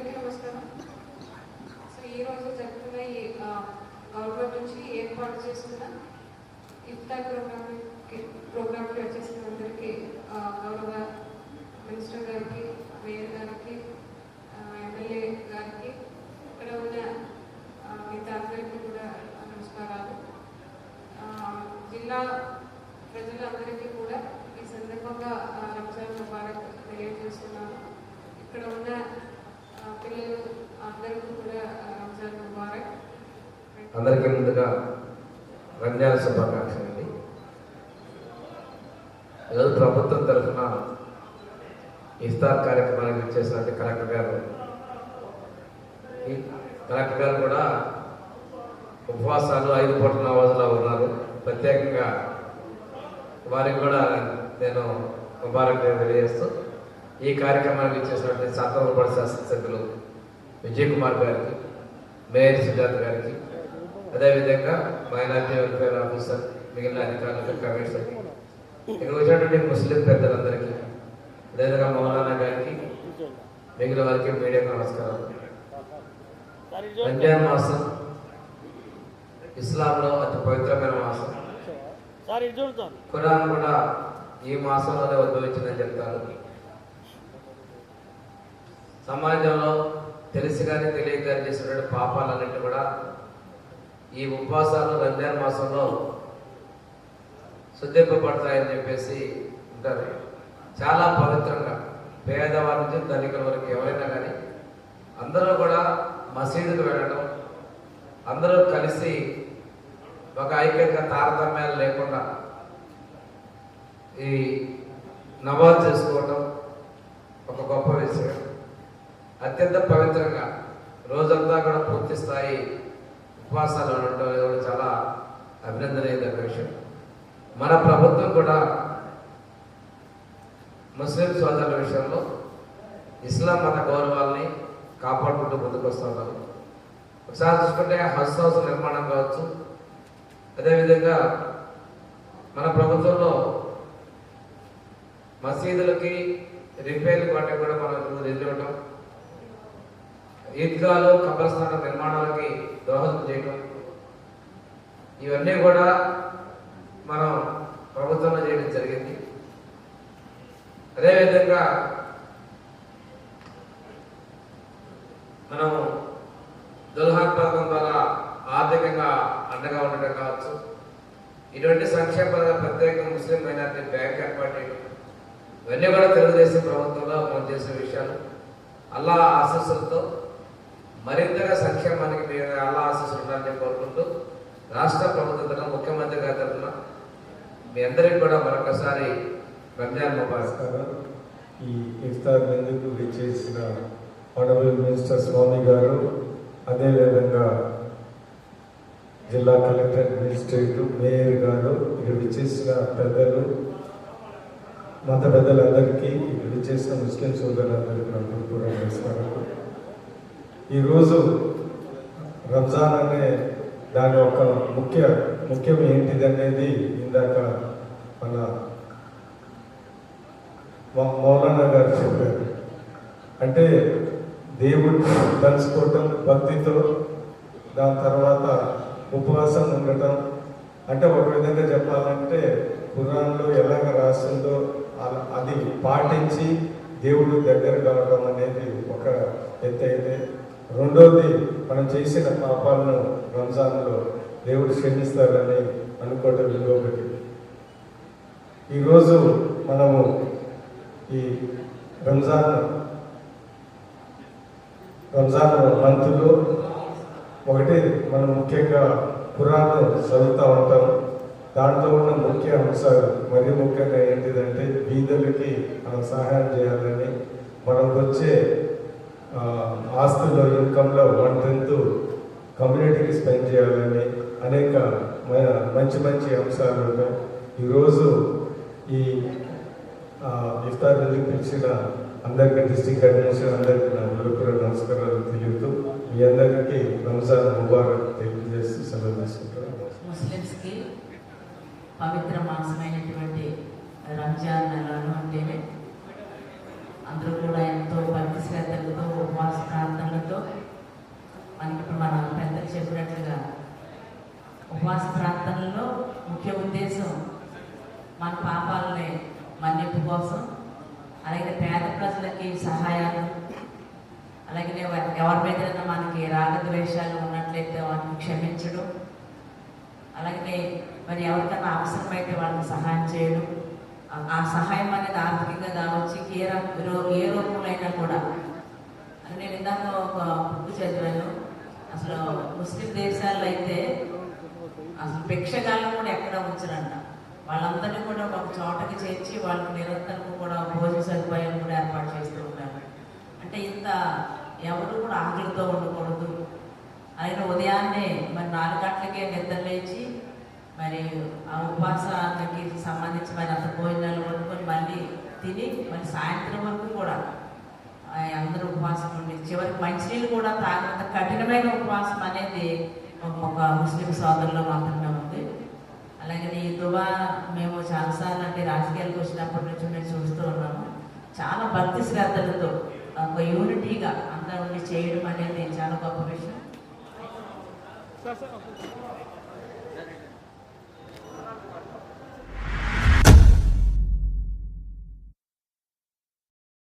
అందరికీ నమస్కారం. సో ఈరోజు జరుగుతున్న ఈ గవర్నమెంట్ నుంచి ఏర్పాటు చేస్తున్న ఇఫ్తార్ ప్రోగ్రామ్కి ప్రోగ్రామ్కి వచ్చేసిన అందరికీ గౌరవ మినిస్టర్ గారికి మేయర్ గారికి ఎమ్మెల్యే గారికి ఇక్కడ ఉన్న మిగతా అందరికీ కూడా నమస్కారాలు. జిల్లా ప్రజలందరికీ కూడా ఈ సందర్భంగా రంజాన్ ముబారక్ తెలియజేస్తున్నాను. ఇక్కడ ఉన్న అందరికీ ముందుగా రంజాన్ శుభాకాంక్షలు అండి ఈరోజు ప్రభుత్వం తరఫున ఇఫ్తార్ కార్యక్రమానికి ఇచ్చేసినట్టు కలెక్టర్ గారు కలెక్టర్ గారు కూడా ఉపవాసాలు ఐదు పూట నవాజులో ఉన్నారు. ప్రత్యేకంగా వారికి కూడా నేను ముబారక్ తెలియజేస్తూ ఈ కార్యక్రమానికి ఇచ్చేసినటువంటి శాసనసభ శాసనసభ్యులు విజయ్ కుమార్ గారికి మేయర్ సుజాత గారికి అదేవిధంగా మైనార్టీ వెల్ఫేర్ ఆఫీసర్ మిగిలిన అధికారులకు కమిషనర్కి ఇక్కడ వచ్చినటువంటి ముస్లిం పెద్దలందరికీ అదేవిధంగా మౌలానా గారికి మిగిలిన వారికి మీడియాకు నమస్కారం రంజాన్ మాసం ఇస్లాంలో అతి పవిత్రమైన మాసం. ఖురాన్ కూడా ఈ మాసంలోనే ఉద్భవించిందని చెప్తారు. సమాజంలో తెలిసి కానీ తెలియక కానీ చేసినటువంటి పాపాలన్నింటి కూడా ఈ ఉపవాసాలు రంజాన్ మాసంలో శుద్ధింపబడతాయని చెప్పేసి ఉంటారు. చాలా పవిత్రంగా పేదవారి నుంచి ధనికుల వరకు ఎవరైనా కానీ అందరూ కూడా మసీదుకు వెళ్ళడం అందరూ కలిసి ఒక ఐక్యత తారతమ్యాలు లేకుండా ఈ నవాజ్ చేసుకోవటం ఒక గొప్ప విషయం. అత్యంత పవిత్రంగా రోజంతా కూడా పూర్తి స్థాయి ఉపవాసాలు ఉండటం అనేది కూడా చాలా అభినందనీయమైన విషయం. మన ప్రభుత్వం కూడా ముస్లిం సోదరుల విషయంలో ఇస్లాం మత గౌరవాల్ని కాపాడుకుంటూ ముందుకొస్తున్నారు ఒకసారి చూసుకుంటే హౌస్ హౌస్ నిర్మాణం కావచ్చు. అదేవిధంగా మన ప్రభుత్వంలో మసీదులకి రిపేర్లు వాటికి కూడా మనం నిధులు ఇవ్వటం ఈద్గాలు కబ్రస్థాన నిర్మాణాలకి దోహదం చేయటం. ఇవన్నీ కూడా మనం ప్రభుత్వంలో చేయడం జరిగింది. అదేవిధంగా మనం దుల్హాన్ పథకం ద్వారా ఆర్థికంగా అండగా ఉండటం కావచ్చు. ఇటువంటి సంక్షేమ ప్రత్యేక ముస్లిం మైనార్టీ బ్యాంక్ ఏర్పాటు చేయడం. ఇవన్నీ కూడా తెలుగుదేశం ప్రభుత్వంలో మనం చేసే విషయాలు. అల్లా ఆశస్సులతో మరింతగా సంక్షేమానికి మీరు అల్లా ఆశీస్సులు ఉండాలని కోరుకుంటూ రాష్ట్ర ప్రభుత్వ తరఫున ముఖ్యమంత్రి గారి తరఫున మీ అందరికీ కూడా మరొకసారి రంజాన్ నమస్కారం ఈ ఇఫ్తార్ ఎందుకు విచ్చేసిన ఆనరబుల్ మినిస్టర్ స్వామి గారు అదేవిధంగా జిల్లా కలెక్టర్ అడ్మినిస్ట్రేటివ్ మేయర్ గారు ఇక్కడ విచ్చేసిన పెద్దలు మత పెద్దలందరికీ ఇక్కడ విచ్చేసిన ముస్లిం సోదరులందరికీ నాకు కూడా నమస్కారం ఈరోజు రంజాన్ అనే దాని యొక్క ముఖ్య ముఖ్యం ఏంటిది అనేది ఇందాక మన మౌ- మౌలానా గారు చెప్పారు. అంటే దేవుడిని తలుచుకోవటం భక్తితో దాని తర్వాత ఉపవాసం ఉండటం. అంటే ఒక విధంగా చెప్పాలంటే పురాణంలో ఎలాగ రాసిందో అది పాటించి దేవుడు దగ్గర కావడం అనేది ఒక ఎత్తు అయితే రెండోది మనం చేసిన పాపాలను రంజాన్లో దేవుడు క్షమిస్తారని అనుకోవటం ఇంకొకటి ఈరోజు మనము ఈ రంజాన్ రంజాన్ మంత్లో ఒకటి మనం ముఖ్యంగా పురాణం చదువుతూ ఉంటాం. దాంట్లో ఉన్న ముఖ్య అంశాలు మరీ ముఖ్యంగా ఏంటిదంటే బీదలకి మనం సహాయం చేయాలని మనకు వచ్చే ఆస్తుల్లో ఇన్కంలో వన్ టెన్త్ కమ్యూనిటీకి స్పెండ్ చేయాలని అనేక మంచి మంచి అంశాలు ఉన్నాయి. ఈరోజు ఈ ఇఫ్తార్ ఎందుకు పిలిచిన అందరికీ డిస్టిక్ అడ్మినిస్ట్రేషన్ అందరికీ నా హృదయపూర్వక నమస్కారాలు తెలియదు మీ అందరికీ రంజాన్ ముబారక్ తెలియజేస్తూ సెలవు తీసుకుంటాను ముస్లిమ్స్కి పవిత్ర మాసమైనటువంటి రంజాన్ నెలను అంటేనే అందరూ కూడా ఎంతో భక్తి శ్రద్ధలతో ఉపవాస ప్రార్థన అలాగే పేద మనకి సహాయాలు. అలాగే ఎవ- ఎవరి మీద మనకి రాగద్వేషాలు ఉన్నట్లయితే వాటిని క్షమించడం. అలాగే మరి ఎవరికైనా అవసరమైతే వాళ్ళకి సహాయం చేయడం. ఆ- సహాయం అనేది ఆర్థికంగా కావచ్చు ఏ ఏ రూపంలో అయినా కూడా నేను ఇందాక ఒక బుక్ చదివాను. అసలు ముస్లిం దేశాల్లో అయితే అసలు భిక్షగాలను కూడా ఎక్కడ ఉంచరంట. వాళ్ళందరినీ కూడా ఒక చోటకి చేర్చి వాళ్ళకి నిరంతరం కూడా భోజన సదుపాయం కూడా ఏర్పాటు చేస్తూ ఉంటారు అంటే ఇంత ఎవరు కూడా ఆకలితో ఉండకూడదు. ఆయన ఉదయాన్నే మరి నాలుగు గంటలకే నిద్రలేచి మరి ఆ ఉపవాసానికి సంబంధించి మరి అంత భోజనాలు వండుకొని మళ్ళీ తిని మరి సాయంత్రం వరకు కూడా ఆ అందరూ ఉపవాసం ఉండి చివరికి మంచినీళ్ళు కూడా తాగినంత కఠినమైన ఉపవాసం అనేది ఒక ముస్లిం సోదరులో మాత్రమే ఉంది అలాగే ఈ దువా మేము చాలాసార్లు అంటే రాజకీయాలకు వచ్చినప్పటి నుంచి మేము చూస్తూ ఉన్నాము. చాలా భక్తి శ్రద్ధలతో ఒక యూనిటీగా అందరూ ఉండి చేయడం అనేది చాలా గొప్ప విషయం.